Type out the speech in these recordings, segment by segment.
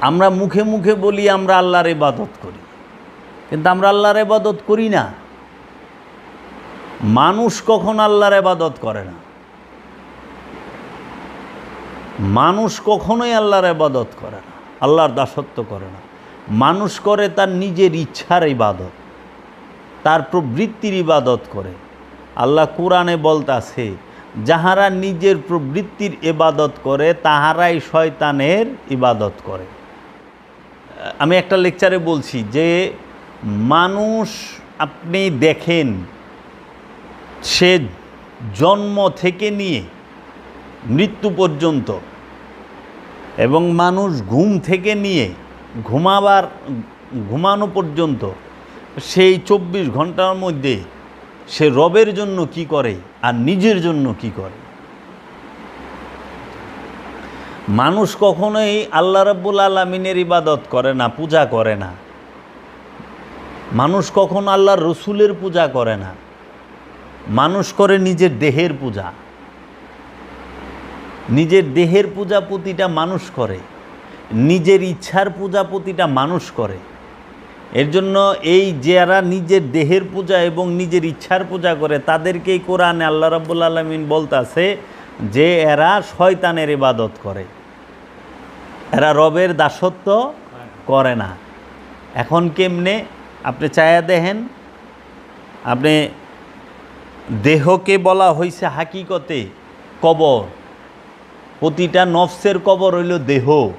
আমরা মুখে মুখে বলি, আমরা আল্লাহর ইবাদত করি। কিন্তু আমরা আল্লাহর ইবাদত করি না। মানুষ কখন আল্লাহর ইবাদত করে না? মানুষ কখনোই আল্লাহর ইবাদত করে না, আল্লাহর দাসত্ব করে না। মানুষ করে তার নিজের ইচ্ছার ইবাদত, তার প্রবৃত্তির ইবাদত করে। আল্লাহ কোরআনে বলতাছে, যাহারা নিজের প্রবৃত্তির ইবাদত করে, তাহারাই শয়তানের ইবাদত করে। আমি একটা লেকচারে বলছি যে, মানুষ আপনি দেখেন, সে জন্ম থেকে নিয়ে মৃত্যু পর্যন্ত এবং মানুষ ঘুম থেকে নিয়ে ঘুমাবার, ঘুমানো পর্যন্ত সেই চব্বিশ ঘণ্টার মধ্যে সে রবের জন্য কি করে আর নিজের জন্য কি করে? মানুষ কখনোই আল্লাহ রাব্বুল আলমিনের ইবাদত করে না, পূজা করে না। মানুষ কখনো আল্লাহর রসুলের পূজা করে না। মানুষ করে নিজের দেহের পূজা। নিজের দেহের পূজা প্রতিটা মানুষ করে, নিজের ইচ্ছার পূজা প্রতিটা মানুষ করে। এর জন্য এই যারা নিজের দেহের পূজা এবং নিজের ইচ্ছার পূজা করে, তাদেরকেই কোরআনে আল্লাহ রাব্বুল আলমিন বলতাছে যে এরা শয়তানের ইবাদত করে। এরা রবের দাসত্ব করে না। এখন কেমনে? আপনি চায়া দেখেন, আপনি দেহকে বলা হয়েছে হাকিকতে কবর। প্রতিটা নফসের কবর হইল দেহ।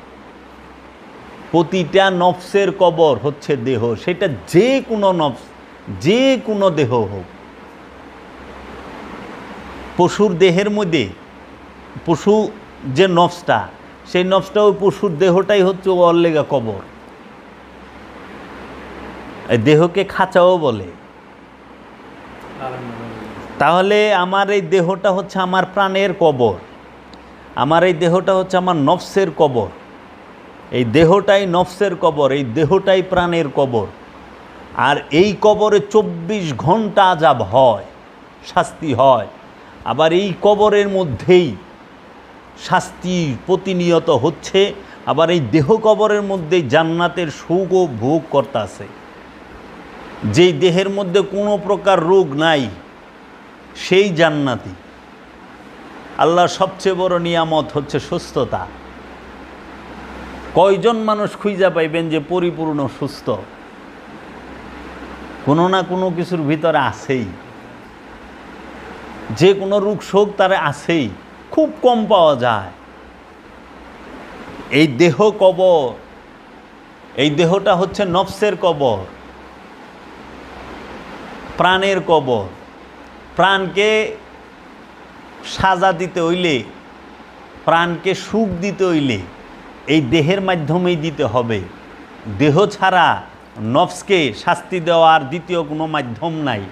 প্রতিটা নফসের কবর হচ্ছে দেহ। সেটা যে কোনো নফস, যে কোনো দেহ হোক। পশুর দেহের মধ্যে, পশু যে নফসটা সেই নফসটা ওই পশুর দেহটাই হচ্ছে ওর লেগা কবর। এই দেহকে খাঁচাও বলে। তাহলে আমার এই দেহটা হচ্ছে আমার প্রাণের কবর। আমার এই দেহটা হচ্ছে আমার নফসের কবর। এই দেহটাই নফসের কবর, এই দেহটাই প্রাণের কবর। আর এই কবরে চব্বিশ ঘণ্টা আজাব হয়, শাস্তি হয়। আবার এই কবরের মধ্যেই শাস্তি প্রতিনিয়ত হচ্ছে, আবার এই দেহ কবরের মধ্যেই জান্নাতের সুখ ও ভোগ করতেছে যেই দেহের মধ্যে কোনো প্রকার রোগ নাই, সেই জান্নাতি। আল্লাহর সবচেয়ে বড় নিয়ামত হচ্ছে সুস্থতা। কয়জন মানুষ খুঁজা পাইবেন যে পরিপূর্ণ সুস্থ? কোনো না কোনো কিছুর ভিতরে আছেই। যে কোনো রোগ শোক তারা আছেই। খুব কম পাওয়া যায়। এই দেহ কবর, এই দেহটা হচ্ছে নফসের কবর, প্রাণের কবর। প্রাণকে সাজা দিতে হইলে, প্রাণকে সুখ দিতে হইলে এই দেহের মাধ্যমেই দিতে হবে। দেহ ছাড়া নফসকে শাস্তি দেওয়ার দ্বিতীয় কোনো মাধ্যম নাই।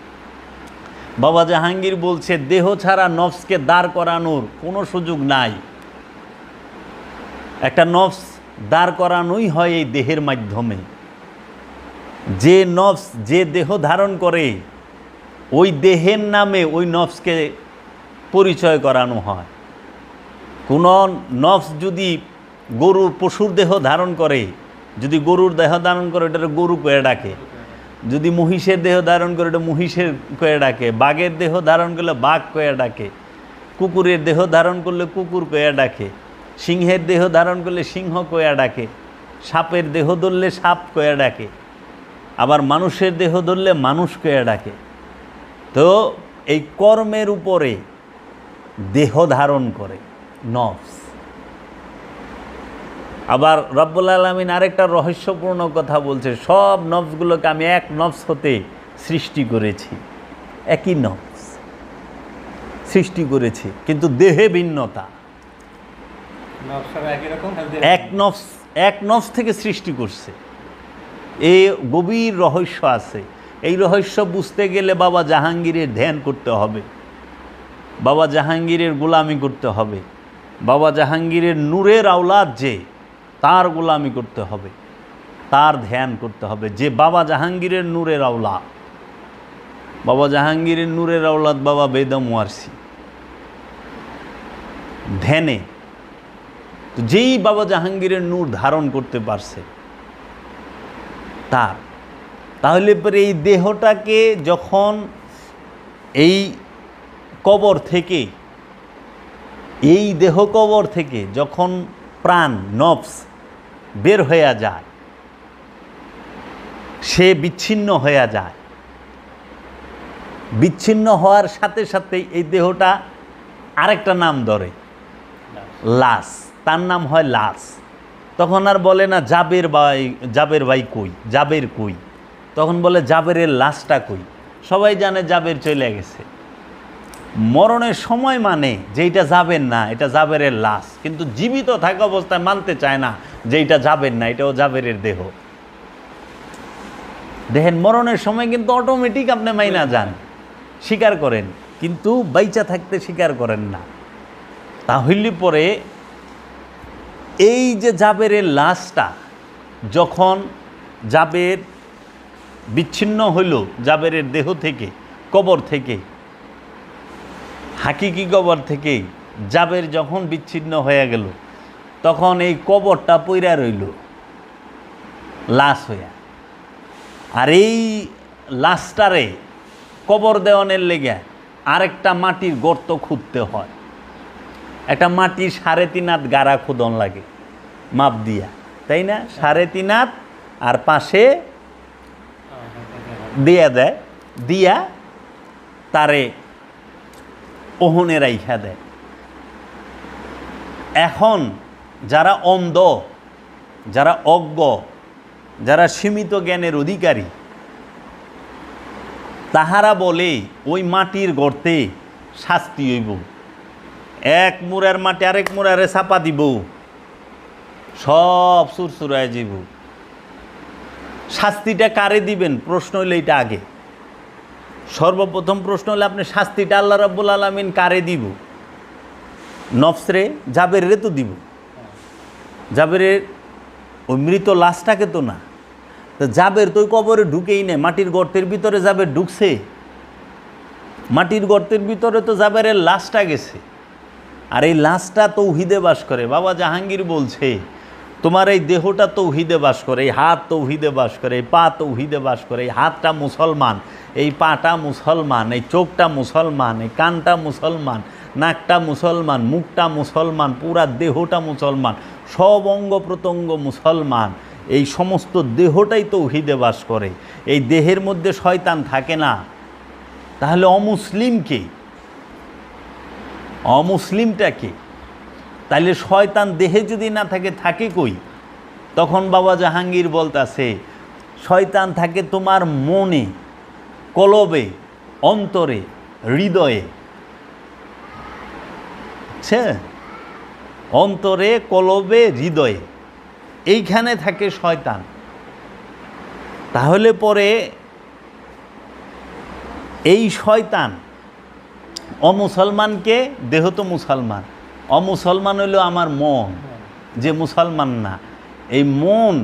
বাবা জাহাঙ্গীর বলছে, দেহ ছাড়া নফসকে দাঁড় করানোর কোনো সুযোগ নাই। একটা নফস দাঁড় করানোই হয় এই দেহের মাধ্যমে। যে নফস যে দেহ ধারণ করে, ওই দেহের নামে ওই নফসকে পরিচয় করানো হয়। কোনো নফস যদি গরুর পশুর দেহ ধারণ করে, যদি গরুর দেহ ধারণ করে ওটা গরু কয়ে ডাকে। যদি মহিষের দেহ ধারণ করে, ওটা মহিষের কয়ে ডাকে, বাঘের দেহ ধারণ করলে বাঘ কয়ে ডাকে, কুকুরের দেহ ধারণ করলে কুকুর কয়ে ডাকে, সিংহের দেহ ধারণ করলে সিংহ কয়া ডাকে, সাপের দেহ ধরলে সাপ কয়া ডাকে, আবার মানুষের দেহ ধরলে মানুষ কয়া ডাকে। তো এই কর্মের উপরে দেহ ধারণ করে, নফস। আবার রব্বুল আলমিন আরেকটা রহস্যপূর্ণ কথা বলছে সব নফসগুলোকে আমি এক নফস হতে সৃষ্টি করেছি একই নফস সৃষ্টি করেছি কিন্তু দেহে ভিন্নতা। এক নফস এক নফস থেকে সৃষ্টি করছে। এ গভীর রহস্য আছে। এই রহস্য বুঝতে গেলে বাবা জাহাঙ্গীরের ধ্যান করতে হবে। বাবা জাহাঙ্গীরের গোলামি করতে হবে। বাবা জাহাঙ্গীরের নূরের আওলাদ যে তার গোলামি করতে হবে, তার ধ্যান করতে হবে। যে বাবা জাহাঙ্গীরের নূরের আওলা বাবা জাহাঙ্গীরের নূরের আওলাদ বাবা বেদম ওয়ারসি ধ্যানে, তো যেই বাবা জাহাঙ্গীরের নূর ধারণ করতে পারছে, তার, তাহলে পরে এই দেহটাকে যখন এই কবর থেকে, এই দেহ কবর থেকে যখন প্রাণ, নফস বের হয়ে যায়। সে বিচ্ছিন্ন হয়ে যায়। বিচ্ছিন্ন হওয়ার সাথে সাথে এই দেহটা আরেকটা নাম ধরে। লাশ। তার নাম হয় লাশ। তখন আর বলে না, জাবের ভাই জাবের ভাই কই? জাবের কই? তখন বলে, জাবেরের লাশটা কই? সবাই জানে জাবের চলে গেছে। মরণের সময় মানে যে এটা যাবেন না এটা জাবেরের লাশ। কিন্তু জীবিত থাকা অবস্থায় মানতে চায় না যে এটা যাবেন না এটাও জাবেরের দেহ। দেখেন মরণের সময় কিন্তু অটোমেটিক আপনি মাইনা যান স্বীকার করেন। কিন্তু বাইচা থাকতে স্বীকার করেন না। তাহলে পরে এই যে জাবেরের লাশটা যখন জাবের বিচ্ছিন্ন হইল জাবেরের দেহ থেকে কবর থেকে হাকিকি কবর থেকে জাবের যখন বিচ্ছিন্ন হয়ে গেল তখন এই কবরটা পইরা রইল লাশ হইয়া। আর এই লাশটারে কবর দেওয়ানের লেগে আরেকটা মাটির গর্ত খুঁড়তে হয়। একটা মাটির সাড়ে তিন হাত গাড়া খুদন লাগে মাপ দিয়া তাই না? সাড়ে তিন হাত আর পাশে দিয়া দেয় দিয়া তারে ওহনে রাইখা দেয় এখন যারা অন্ধ, যারা অজ্ঞ, যারা সীমিত জ্ঞানের অধিকারী, তাহারা বলে ওই মাটির গর্তে শাস্তি হইব। এক মুরার মাটি আরেক মুরারে চাপা দিব। সব সুরসুরায় যাব শাস্তিটা কারে দিবেন? প্রশ্ন হইলে এটা আগে। সর্বপ্রথম প্রশ্ন হলে, আপনি শাস্তিটা আল্লাহ রাব্বুল আলমিন কারে দিব? নফসরে জাবের রে তো দিব। জাবেরের ওই মৃত লাশটাকে তো না। তো জাবের তো কবরে ঢুকেই নেই, মাটির গর্তের ভিতরে জাবের ঢুকছে। মাটির গর্তের ভিতরে তো জাবেরের লাশটা গেছে। আর এই লাশটা তো তৌহিদে বাস করে। বাবা জাহাঙ্গীর বলছে তোমার এই দেহটা তৌহিদে বাস করে, এই হাত তৌহিদে বাস করে, এই পা তৌহিদে বাস করে, এই হাতটা মুসলমান, এই পাটা মুসলমান, এই চোখটা মুসলমান, এই কানটা মুসলমান, নাকটা মুসলমান, মুখটা মুসলমান, পুরা দেহটা মুসলমান, সব অঙ্গ প্রত্যঙ্গ মুসলমান। এই সমস্ত দেহটাই তৌহিদে বাস করে। এই দেহের মধ্যে শয়তান থাকে না। তাহলে অমুসলিমকে অমুসলিমটা কে? তাইলে শয়তান দেহে যদি না থাকে থাকে কই? তখন বাবা জাহাঙ্গীর বলতাছে, শয়তান থাকে তোমার মনে, কলবে, অন্তরে, হৃদয়ে। আচ্ছা অন্তরে, কলবে, হৃদয়ে, এইখানে থাকে শয়তান। তাহলে পরে এই শয়তান অমুসলমানকে, দেহ তো মুসলমান। অমুসলমান হইল আমার মন। যে মুসলমান না। এই মন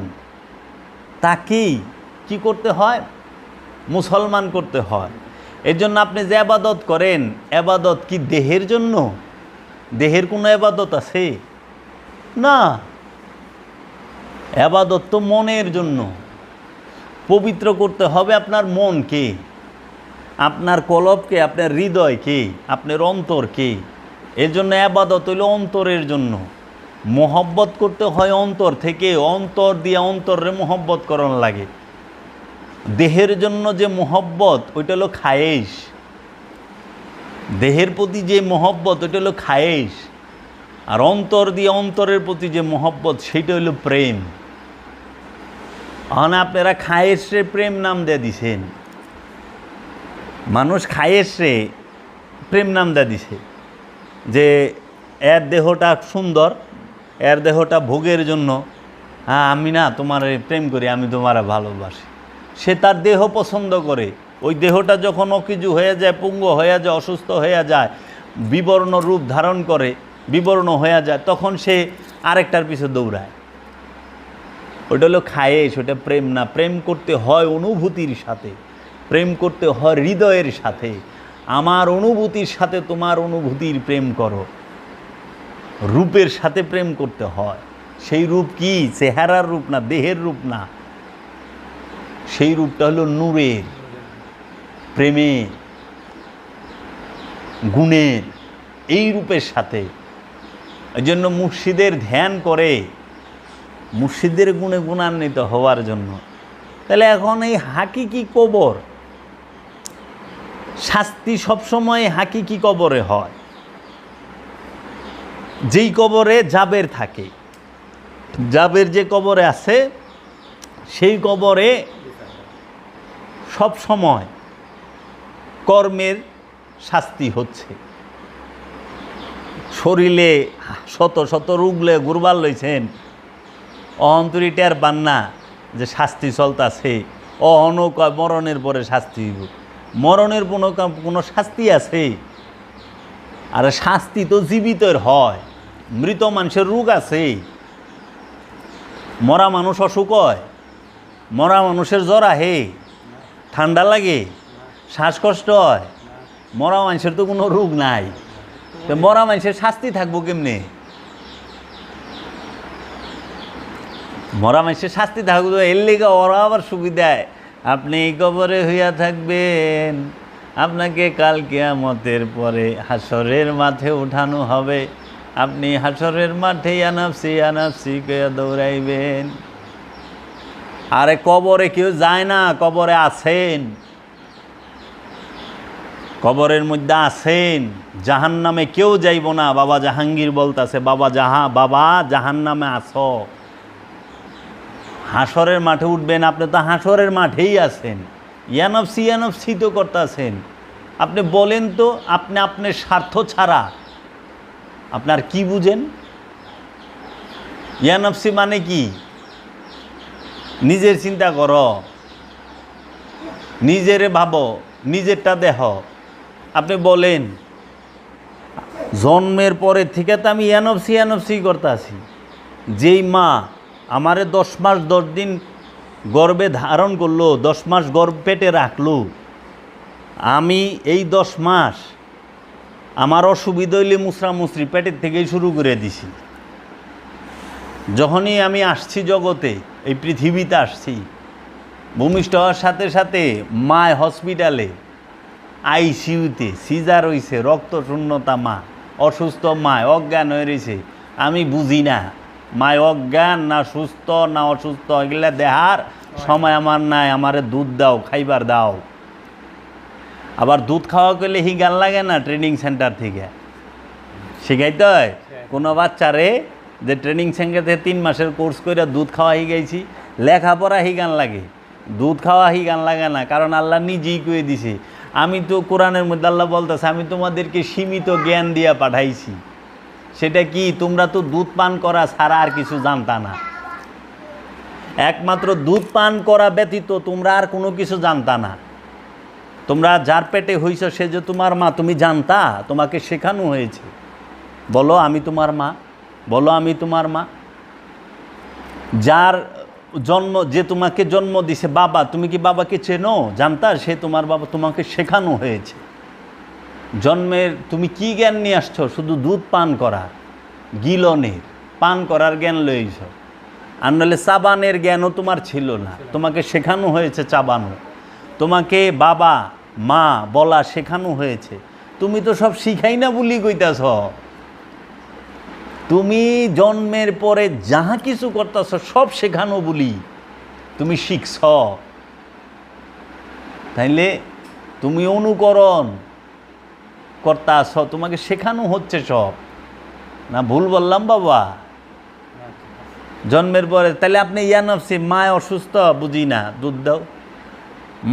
তাকেই কি করতে হয়? মুসলমান করতে হয়। এর জন্য আপনি যে আবাদত করেন, আবাদত কি দেহের জন্য? দেহের কোনো আবাদত আছে? না। আবাদত তো মনের জন্য। পবিত্র করতে হবে আপনার মনকে। আপনার কলবকে, আপনার হৃদয়কে, আপনার অন্তরকে। এর জন্য আবাদত হইল অন্তরের জন্য। মোহব্বত করতে হয় অন্তর থেকে, অন্তর দিয়ে অন্তরে মোহব্বত করানো লাগে। দেহের জন্য যে মোহব্বত, ওইটা হলো খায়েশ। দেহের প্রতি যে মোহব্বত, ওইটা হলো খায়েশ। আর অন্তর দিয়ে অন্তরের প্রতি যে মোহব্বত সেইটা হলো প্রেম। এখন আপনারা খায়েশে প্রেম নাম দিয়ে দিছেন। মানুষ খায়েশে প্রেম নাম দিয়ে দিছে। যে এর দেহটা সুন্দর, এর দেহটা ভোগের জন্য হ্যাঁ আমি না তোমার প্রেম করি, আমি তোমার ভালোবাসি। সে তার দেহ পছন্দ করে। ওই দেহটা যখন অকিজু হয়ে যায়, পুঙ্গ হয়ে যায়, অসুস্থ হয়ে যায়, বিবর্ণ রূপ ধারণ করে, বিবর্ণ হয়ে যায়, তখন সে আরেকটার পিছু দৌড়ায়। ওটা হলো খায়েশ ওটা প্রেম না। প্রেম করতে হয় অনুভূতির সাথে, প্রেম করতে হয় হৃদয়ের সাথে। আমার অনুভূতির সাথে তোমার অনুভূতির প্রেম করো। রূপের সাথে প্রেম করতে হয়। সেই রূপ কি? চেহারার রূপ না, দেহের রূপ না? সেই রূপটা হলো নূরের, প্রেমের, গুণের, এই রূপের সাথে। এই জন্য মুর্শিদের ধ্যান করে। মুর্শিদের গুণে গুণান্বিত হওয়ার জন্য। তাহলে এখন এই হাকি কি কবর শাস্তি সবসময় হাকিকি কবরে হয়। যেই কবরে জাবের থাকে, জাবের যে কবরে আছে, সেই কবরে সব সময় কর্মের শাস্তি হচ্ছে। শরীরে শত শত রুগলে গুরবার লইছেন। অহন্তরি টের পান না যে শাস্তি চলতাছে। অহন মরণের পরে শাস্তি মরণের কোনো কোনো শাস্তি আছে আর শাস্তি তো জীবিতর হয়, মৃত মানুষের রোগ আছে মরা মানুষ অসুখ হয়, মরা মানুষের জ্বর আহে, ঠান্ডা লাগে, শ্বাসকষ্ট হয়, মরা মানুষের তো কোনো রোগ নাই। তো মরা মানুষের শাস্তি থাকব কেমনে? মরা মানুষের শাস্তি থাকব এর লেগে ওরা আবার সুবিধায় আপনি কবরে হইয়া থাকবেন। আপনাকে কাল কেয়ামতের পরে হাসরের মাঠে উঠানো হবে। আপনি হাসরের মাঠে আনাপসি আনাপসি কে দৌড়াইবেন। আরে কবরে কেউ যায় না, কবরে আছেন। কবরের মধ্যে আছেন। জাহান নামে কেউ যাইব না। বাবা জাহাঙ্গীর বলতাছে, বাবা জাহা, বাবা জাহান নামে আছো হাসরের মাঠে উঠবেন, আপনি তো হাসরের মাঠেই আছেন। ইয়ানফসি ইয়ানফসি তো করতেছেন। আপনি বলেন তো, আপনি আপনার স্বার্থ ছাড়া। আপনার কি বুঝেন? ইয়ানফসি মানে কি? নিজের চিন্তা কর। নিজেরে ভাবো, নিজেরটা দেহ আপনি বলেন, জন্মের পরে থেকে তো আমি এনফসি এনফসি করতে আছি যেই মা আমারে দশ মাস, দশ দিন গর্বে ধারণ করল, দশ মাস গর্ভ পেটে রাখল। আমি এই দশ মাস আমার অসুবিধা হইলে মুসরা মুসরি পেটের থেকেই শুরু করে দিছি। যখনই আমি আসছি জগতে, এই পৃথিবীতে আসছি, ভূমিষ্ঠ হওয়ার সাথে সাথে মায় হসপিটালে, আইসিইউতে সিজার হইছে রক্ত শূন্যতা মা, অসুস্থ মায়, অজ্ঞান হয়ে রয়েছে আমি বুঝি না। মায় অজ্ঞান না সুস্থ না অসুস্থ এগুলা দেহার সময় আমার নাই আমারে দুধ দাও খাইবার দাও। আবার দুধ খাওয়া করলে হি গান লাগে না ট্রেনিং সেন্টার থেকে। শিখাইতে হয়? কোনো বাচ্চারে যে ট্রেনিং সেন্টার থেকে তিন মাসের কোর্স করে দুধ খাওয়া হয়ে গেছি লেখাপড়া হি গান লাগে। দুধ খাওয়া হি গান লাগে না কারণ আল্লাহ নিজেই কয়ে দিছে। আমি তো কোরআনের মধ্যে আল্লাহ বলতেছে আমি তোমাদেরকে সীমিত জ্ঞান দিয়া পাঠাইছি। সেটা কি তোমরা তো দুধ পান করা ছাড়া আর কিছু জানতা না? একমাত্র দুধ পান করা ব্যতীত তোমরা আর কোনো কিছু জানতা না। তোমরা যার পেটে হইছ সে যে তোমার মা, তুমি জানতা, তোমাকে শেখানো হয়েছে। বলো, আমি তোমার মা? বলো, আমি তোমার মা? যার জন্ম, যে তোমাকে জন্ম দিছে বাবা, তুমি কি বাবাকে চেনো? জানতা? সে তোমার বাবা তোমাকে শেখানো হয়েছে। জন্মের, তুমি কি জ্ঞান নিয়ে আসছো? শুধু দুধ পান করা, গিলনের, পান করার জ্ঞান লইছ। আর নাহলে চাবানের জ্ঞানও তোমার ছিল না। তোমাকে শেখানো হয়েছে চাবানো। তোমাকে বাবা, মা বলা শেখানো হয়েছে। তুমি তো সব শিখাই না বলি কইতাছ। তুমি জন্মের পরে যাহা কিছু করতেছ, সব শেখানো বলি তুমি শিখছ। তাইলে তুমি অনুকরণ করতে আস তোমাকে শেখানো হচ্ছে সব। না, ভুল বললাম বাবা। জন্মের পরে, তাহলে আপনি ইয়ানফসি মায় অসুস্থ, বুঝি না, দুধ দাও।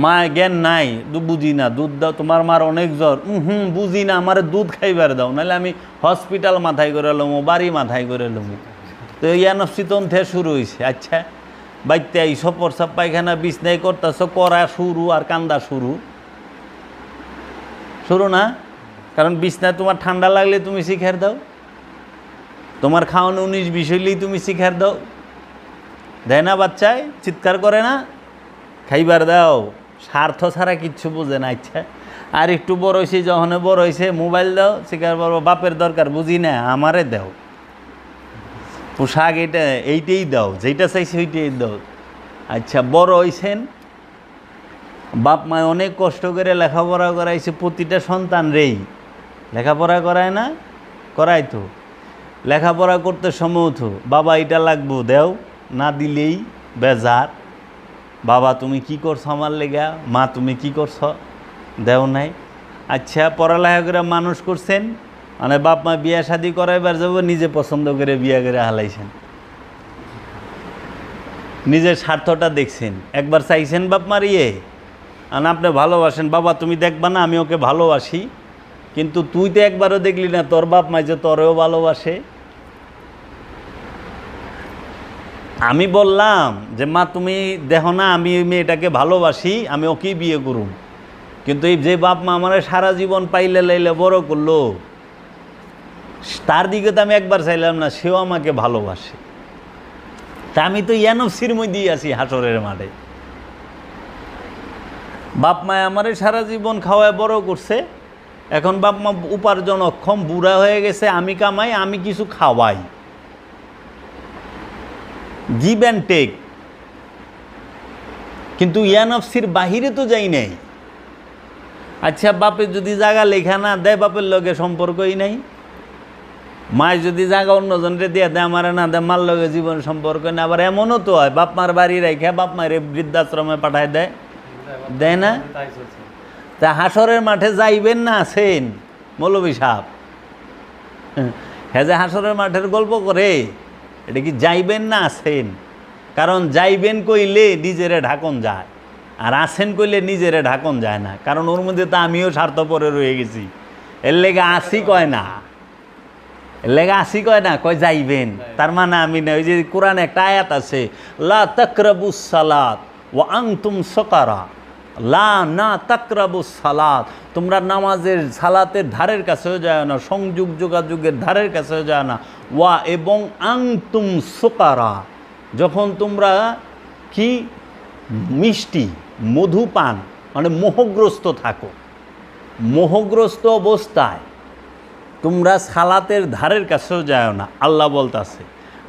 মা জ্ঞান নাই বুঝি না, দুধ দাও, তোমার মার অনেক জ্বর। হুম, বুঝি না, আমার দুধ খাইবার দাও, নাহলে আমি হসপিটাল মাথায় করে লমো, বাড়ি মাথায় করে লমো। তো ইয়ানফসি তখন থেকে শুরু হয়েছে আচ্ছা। বাইতে এই সপর সাপ পায়খানা বিছনাই করতেছ করা শুরু আর কান্দা শুরু। শুরু না? কারণ বিছনায় তোমার ঠান্ডা লাগলে তুমি শিখার দাও। তোমার খাওয়ানো উনিশ, বিশ হইলেই তুমি শিখার দাও। দেয় না বাচ্চায়, চিৎকার করে না। খাইবার দাও। স্বার্থ ছাড়া কিচ্ছু বোঝে না ইচ্ছা আর একটু বড় হয়েছে যখন বড় হয়েছে মোবাইল দাও, শিকার করব। বাপের দরকার, বুঝি না, আমারে দাও। পোশাক এটা, এইটাই দাও, যেইটা চাইছে ওইটাই দাও। আচ্ছা বড় হইছেন। বাপ মায় অনেক কষ্ট করে লেখাপড়া করাইছে, প্রতিটা সন্তান রেই। লেখাপড়া করায় না? করাই তো। লেখাপড়া করতে সময় বাবা এটা লাগবো, দেও। না দিলেই বেজার। বাবা, তুমি কি করছ আমার লেগা? মা, তুমি কি করছ? দেও নাই। আচ্ছা পড়ালেখা করে মানুষ করছেন? মানে বাপ মা বিয়া শাদি করাইবার যাব, নিজে পছন্দ করে বিয়া করে হালাইছেন। নিজের স্বার্থটা দেখছেন। একবার চাইছেন বাপ মারিয়ে আর আপনি ভালোবাসেন। বাবা, তুমি দেখবা না, আমি ওকে ভালোবাসি। কিন্তু তুই তো একবারও দেখলি না, তোর বাপ মাই যে তোরেও ভালোবাসে। আমি বললাম যে, মা, তুমি দেখো না, আমি ওই মেয়েটাকে ভালোবাসি, আমি ওকেই বিয়ে করুম। কিন্তু এই যে বাপ মা আমার সারা জীবন পাইলে লাইলে বড় করল, তার দিকে তো আমি একবার চাইলাম না, সেও আমাকে ভালোবাসে। তা আমি তো ইয়ানফসির মধ্যেই আছি হাসরের মাঠে। বাপ মায় আমারে সারা জীবন খাওয়ায় বড় করছে এখন বাপ মা উপার্জন অক্ষম, বুড়া হয়ে গেছে, আমি কামাই, আমি কিছু খাওয়াই। গিভ অ্যান্ড টেক কিন্তু ইয়ানফসির বাহিরে তো যাই নাই। আচ্ছা বাপের যদি জায়গা লেখা না দেয়, বাপের লগে সম্পর্কই নাই। মায়ের যদি জায়গা অন্যজনরে দিয়ে দেয়, আমার না দেয়, মার লগে জীবন সম্পর্ক না আবার এমনও তো হয়, বাপ মার বাড়ি রেখে বাপ মায়ের বৃদ্ধাশ্রমে পাঠায় দেয়। দেয় না? তা হাসরের মাঠে যাইবেন না আছেন? মৌলবী সাহ হ্যাঁ যে হাসরের মাঠের গল্প করে, এটা কি যাইবেন না আছেন? কারণ যাইবেন কইলে নিজেরে ঢাকন যায়, আর আছেন কইলে নিজেরে ঢাকন যায় না। কারণ ওর মধ্যে তো আমিও স্বার্থপরে রয়ে গেছি। এর লেগে আসি কয় না? এর লেগে আসি কয় না? কয় যাইবেন। তার মানে আমি না, ওই যে কোরআন একটা আয়াত আছে, লা তকরবুস ও আংতুম সকারা। লা না তাকরাবুস সালাত। তোমরা নামাজের সালাতের ধারের কাছেও যায় না, সংযোগ যোগাযোগের ধারের কাছেও যায় না। ওয়া এবং আংতুম সোকারা। যখন তোমরা কি? মিষ্টি, মধু পান মানে মোহগ্রস্ত থাকো। মোহগ্রস্ত অবস্থায় তোমরা সালাতের ধারের কাছেও যায় না, আল্লাহ বলতাছে।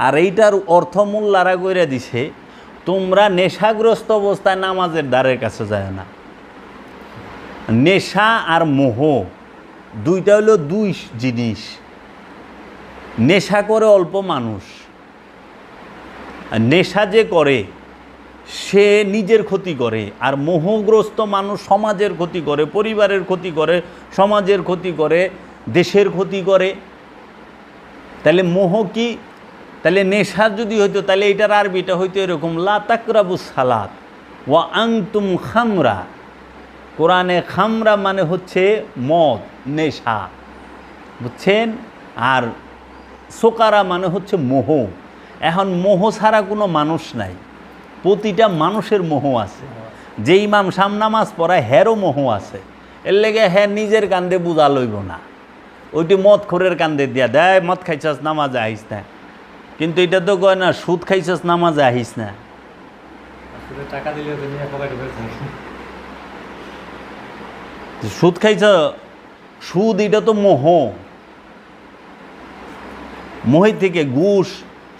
আর এইটার অর্থমূল্যারা কইরা দিছে তোমরা নেশাগ্রস্ত অবস্থায় নামাজের দ্বারের কাছে যায় না। নেশা আর মোহ, দুইটা হলো দুই জিনিস। নেশা করে অল্প মানুষ। নেশা যে করে, সে নিজের ক্ষতি করে। আর মোহগ্রস্ত মানুষ সমাজের ক্ষতি করে, পরিবারের ক্ষতি করে, সমাজের ক্ষতি করে, দেশের ক্ষতি করে। তাহলে মোহ কি? তাহলে নেশা যদি হইতো, তাহলে এটার আরবিটা হইতো এরকম, লা তাকরাবু সালাত ওয়া আংতুম খামরা। কোরআনে খামরা মানে হচ্ছে মদ, নেশা, বুঝছেন? আর সোকারা মানে হচ্ছে মোহ। এখন মোহ ছাড়া কোনো মানুষ নাই। প্রতিটা মানুষের মোহ আছে। যে ইমাম সামনামাজ পড়ায়, হেরও মোহ আছে। এর লেগে হ্যাঁ নিজের কান্দে বুঝা লইব না। ওইটি মদ খোরের কান্দে দিয়া, দেয়, মদ খাইছাস, নামাজ আহিস না। কিন্তু এটা তো কয় না সুদ খাইছাস নামাজে আহিস না। টাকা দিলে সুদ খাইছ সুদ এটা তো মোহ। মোহের থেকে ঘুষ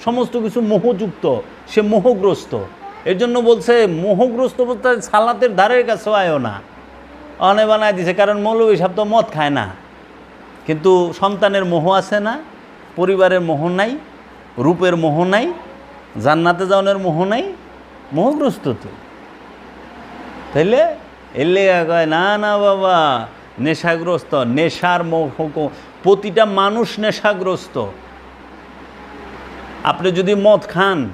সমস্ত কিছু মোহযুক্ত সে মোহগ্রস্ত। এর জন্য বলছে মোহগ্রস্ত বলতে সালাতের ধারের কাছে আয়ও না। অনে বানায় দিছে কারণ মৌলবী সাহেব তো মদ খায় না। কিন্তু সন্তানের মোহ আছে না পরিবারের মোহ নাই। রূপের মোহ নাই, জান্নাতে যাওয়ানোর মোহ নাই, মোহগ্রস্ত তো। তাইলে এলে কয়, না না, বাবা, নেশাগ্রস্ত, নেশার মোহ প্রতিটা মানুষ নেশাগ্রস্ত। আপনি যদি মদ খান,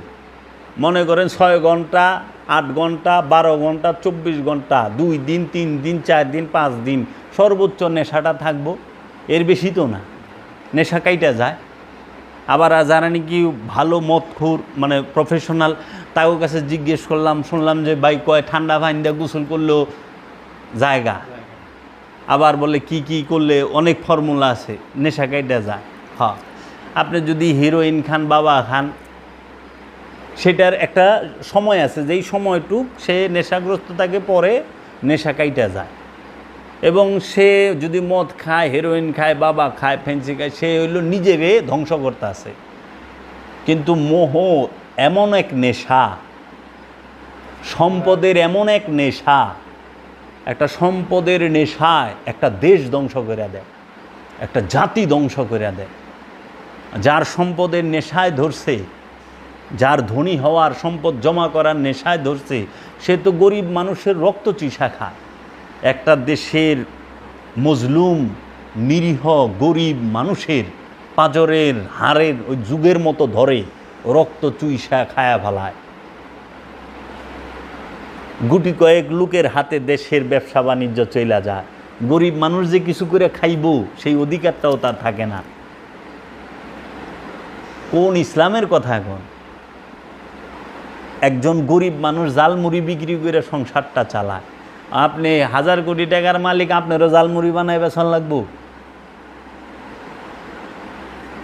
মনে করেন ছয় ঘণ্টা, আট ঘণ্টা, বারো ঘণ্টা, চব্বিশ ঘণ্টা, দুই দিন, তিন দিন, চার দিন, পাঁচ দিন, সর্বোচ্চ নেশাটা থাকব, এর বেশি তো না। নেশা কাইটা যায়। আবার যারা নাকি ভালো মদখুর মানে প্রফেশনাল তাও কাছে জিজ্ঞেস করলাম, শুনলাম যে ভাই কয় ঠান্ডা ফাইন গোসল করলেও জায়গা। আবার বলে কি কি করলে, অনেক ফর্মুলা আছে, নেশা কাইটা যায়। হ্যাঁ আপনি যদি হিরোইন খান, বাবা খান, সেটার একটা সময় আছে, যেই সময়টুক সে নেশাগ্রস্ত থাকে পরে নেশা কাইটা যায়। এবং সে যদি মদ খায় হেরোইন খায়, বাবা খায়, ফেন্সি খায়, সে হইল নিজেরে ধ্বংস করতে আছে। কিন্তু মোহ এমন এক নেশা, সম্পদের এমন এক নেশা, একটা সম্পদের নেশায় একটা দেশ ধ্বংস করে দেয়, একটা জাতি ধ্বংস করে দেয়। যার সম্পদের নেশায় ধরছে, যার ধনী হওয়ার সম্পদ জমা করার নেশায় ধরছে, সে তো গরিব মানুষের রক্ত চিসা খায়। একটা দেশের মজলুম, নিরীহ, গরিব মানুষের পাজরের হাড়ের ওই যুগের মতো ধরে রক্ত চুইসা খায়া ফেলায়। গুটি কয়েক লোকের হাতে দেশের ব্যবসা বাণিজ্য চইলা যায়। গরিব মানুষ যে কিছু করে খাইব, সেই অধিকারটাও তার থাকে না। কোন ইসলামের কথা এখন? একজন গরিব মানুষ জালমুড়ি বিক্রি করে সংসারটা চালায়। আপনি হাজার কোটি টাকার মালিক আপনারও জালমুড়ি বানায় বেসন লাগবো।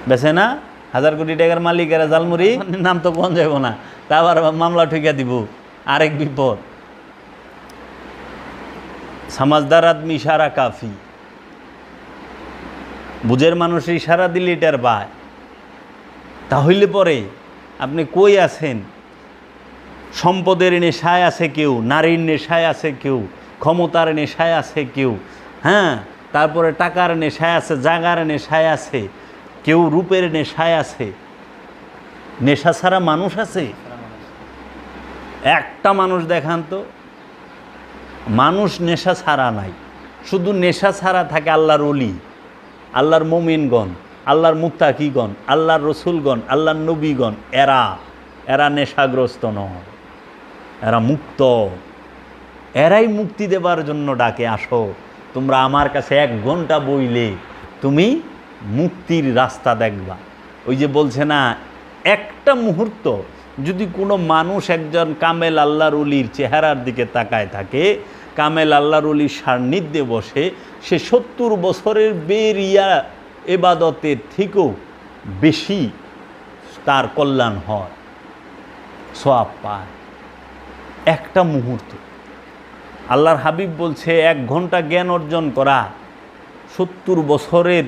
বেছে না? হাজার কোটি টাকার মালিক এরা জালমুড়ি নাম তো কোন যাব না। তা আবার মামলা ঠেকা দিব। আরেক বিপদ। সমাজদার আদমি ইশারা কাফি। বুঝের মানুষ ইশারা দিলে এটার পায় তাহলে পরে আপনি কই আছেন? সম্পদের নেশায় আছে কেউ, নারীর নেশায় আছে কেউ, ক্ষমতার নেশায় আছে কেউ হ্যাঁ? তারপরে টাকার নেশায় আছে জাগার নেশায় আছে, কেউ রূপের নেশায় আছে। নেশা ছাড়া মানুষ আছে? একটা মানুষ দেখান তো। মানুষ নেশা ছাড়া নাই। শুধু নেশা ছাড়া থাকে আল্লাহর অলি আল্লাহর মোমিনগণ, আল্লাহর মুক্তাকিগণ আল্লাহর রসুলগণ, আল্লাহর নবীগণ, এরা এরা নেশাগ্রস্ত নয়। এরা মুক্ত। এরাই মুক্তি দেবার জন্য ডাকে, আসো, তোমরা আমার কাছে এক ঘণ্টা বইলে, তুমি মুক্তির রাস্তা দেখবা। ওই যে বলছে না, একটা মুহূর্ত যদি কোনো মানুষ একজন কামেল আল্লাহর উলির চেহারার দিকে তাকায় থাকে, কামেল আল্লাহর উলির সান্নিধ্যে বসে, সে সত্তর বছরের বেরিয়া এবাদতের থেকেও বেশি তার কল্যাণ হয়। সোয়াব পায়। একটা মুহূর্ত। আল্লাহর হাবিব বলছে, এক ঘণ্টা জ্ঞান অর্জন করা, সত্তর বছরের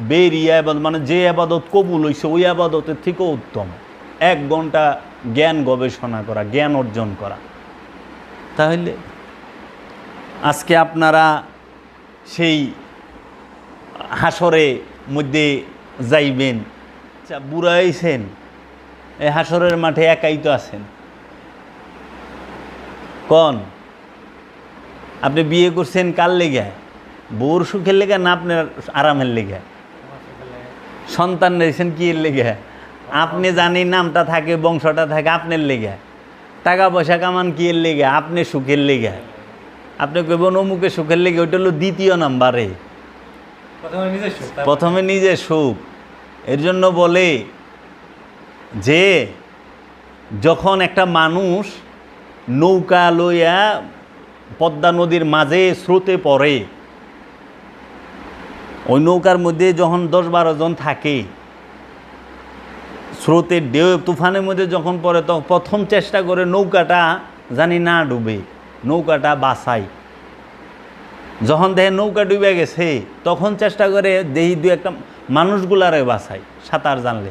বের ইয়া আবাদত মানে যে আবাদত কবুল হয়েছে ওই আবাদতের থেকেও উত্তম। এক ঘণ্টা জ্ঞান গবেষণা করা, জ্ঞান অর্জন করা। তাহলে আজকে আপনারা সেই হাসরে মধ্যে যাইবেন। আচ্ছা বুড়া হয়েছেন এই হাসরের মাঠে একাই তো আছেন। কন? আপনি বিয়ে করছেন কার লেগে? বউর সুখের লেগে না আপনার আরামের লেগে? সন্তান রয়েছেন কি লেগে? আপনি জানি নামটা থাকে, বংশটা থাকে, আপনার লেগে। টাকা পয়সা কামান কি লেগে? আপনি সুখের লেগে। আপনি কইবেন অমুকে সুখের লেগে, ওইটা হলো দ্বিতীয় নাম্বারে। প্রথমে নিজে সুখ। এর জন্য বলে যে, যখন একটা মানুষ নৌকা লইয়া পদ্মা নদীর মাঝে স্রোতে পড়ে। ওই নৌকার মধ্যে যখন দশ বারো জন থাকে স্রোতের ঢেউ, তুফানের মধ্যে যখন পড়ে, তখন প্রথম চেষ্টা করে নৌকাটা জানি না ডুবে, নৌকাটা বাসাই যখন দেখে নৌকা ডুবে গেছে, তখন চেষ্টা করে দেহি দু একটা মানুষগুলারে বাঁচাই সাঁতার জানলে।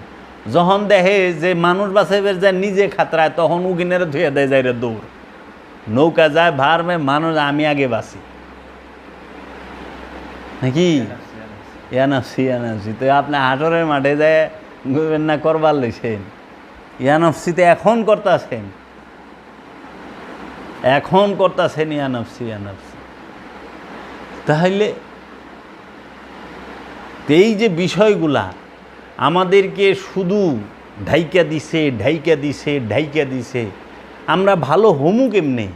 যখন দেখে যে মানুষ বাঁচাইবে যায়, নিজে খাতরায়, তখন উকিনের ধুয়ে দেয় যায় দৌড়। নৌকা যায়, ভার মে মানুষ, আমি আগে বাঁচি। নাকি? ইয়ানফসি ইয়ানফসি। তো আপনি হাটরের মাঠে যায় না, করবার লইছেন। ইয়ানফসিতে এখন করতেছেন। এখন করতেছেন ইয়ানফসি ইয়ানফসি। তাহলে এই যে বিষয়গুলা আমাদেরকে শুধু ঢাইকা দিছে ঢাইকা দিছে ঢাইকা দিছে। আমরা ভালো হমু কেমনে